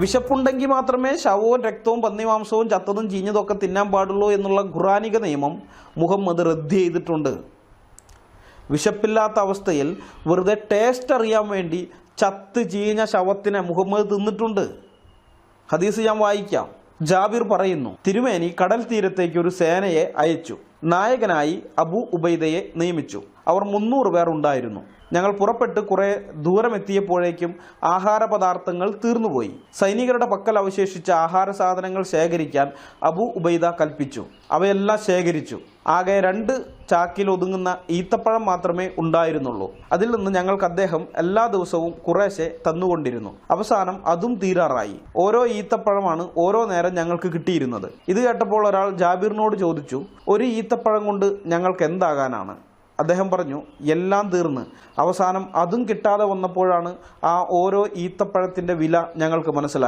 വിശപ്പുണ്ടെങ്കിൽ മാത്രമേ ശവവും രക്തവും പന്നിമാംസവും ചത്തതും ചീഞ്ഞതൊക്കെ തിന്നാൻ പാടുള്ളൂ എന്നുള്ള ഖുറാനിക നിയമം മുഹമ്മദ് റദ്ദ് ചെയ്തിട്ടുണ്ട്. വിശപ്പില്ലാത്ത അവസ്ഥയിൽ വെറുതെ ടേസ്റ്റ് അറിയാൻ വേണ്ടി ചത്ത് ചീഞ്ഞ ശവത്തിനെ മുഹമ്മദ് തിന്നിട്ടുണ്ട്. ഹദീസ് ഞാൻ വായിക്കാം. ജാബിർ പറയുന്നു തിരുമേനി കടൽ തീരത്തേക്ക് ഒരു സേനയെ അയച്ചു. നായകനായി അബു ഉബൈദയെ നിയമിച്ചു. അവർ മുന്നൂറ് പേർ ഉണ്ടായിരുന്നു. ഞങ്ങൾ പുറപ്പെട്ട് കുറെ ദൂരമെത്തിയപ്പോഴേക്കും ആഹാര പദാർത്ഥങ്ങൾ തീർന്നുപോയി. സൈനികരുടെ പക്കൽ അവശേഷിച്ച ആഹാര സാധനങ്ങൾ ശേഖരിക്കാൻ അബു ഉബൈദ കൽപ്പിച്ചു. അവയെല്ലാം ശേഖരിച്ചു. ആകെ രണ്ട് ചാക്കിൽ ഒതുങ്ങുന്ന ഈത്തപ്പഴം മാത്രമേ ഉണ്ടായിരുന്നുള്ളൂ. അതിൽ നിന്ന് ഞങ്ങൾക്ക് അദ്ദേഹം എല്ലാ ദിവസവും കുറേശ്ശെ തന്നുകൊണ്ടിരുന്നു. അവസാനം അതും തീരാറായി. ഓരോ ഈത്തപ്പഴമാണ് ഓരോ നേരം ഞങ്ങൾക്ക് കിട്ടിയിരുന്നത്. ഇത് കേട്ടപ്പോൾ ഒരാൾ ജാബിറിനോട് ചോദിച്ചു ഒരു ഈത്തപ്പഴം കൊണ്ട് ഞങ്ങൾക്ക് എന്താകാനാണ്? അദ്ദേഹം പറഞ്ഞു എല്ലാം തീർന്ന്. അവസാനം അതും കിട്ടാതെ വന്നപ്പോഴാണ് ആ ഓരോ ഈത്തപ്പഴത്തിന്റെ വില ഞങ്ങൾക്ക് മനസ്സിലായത്.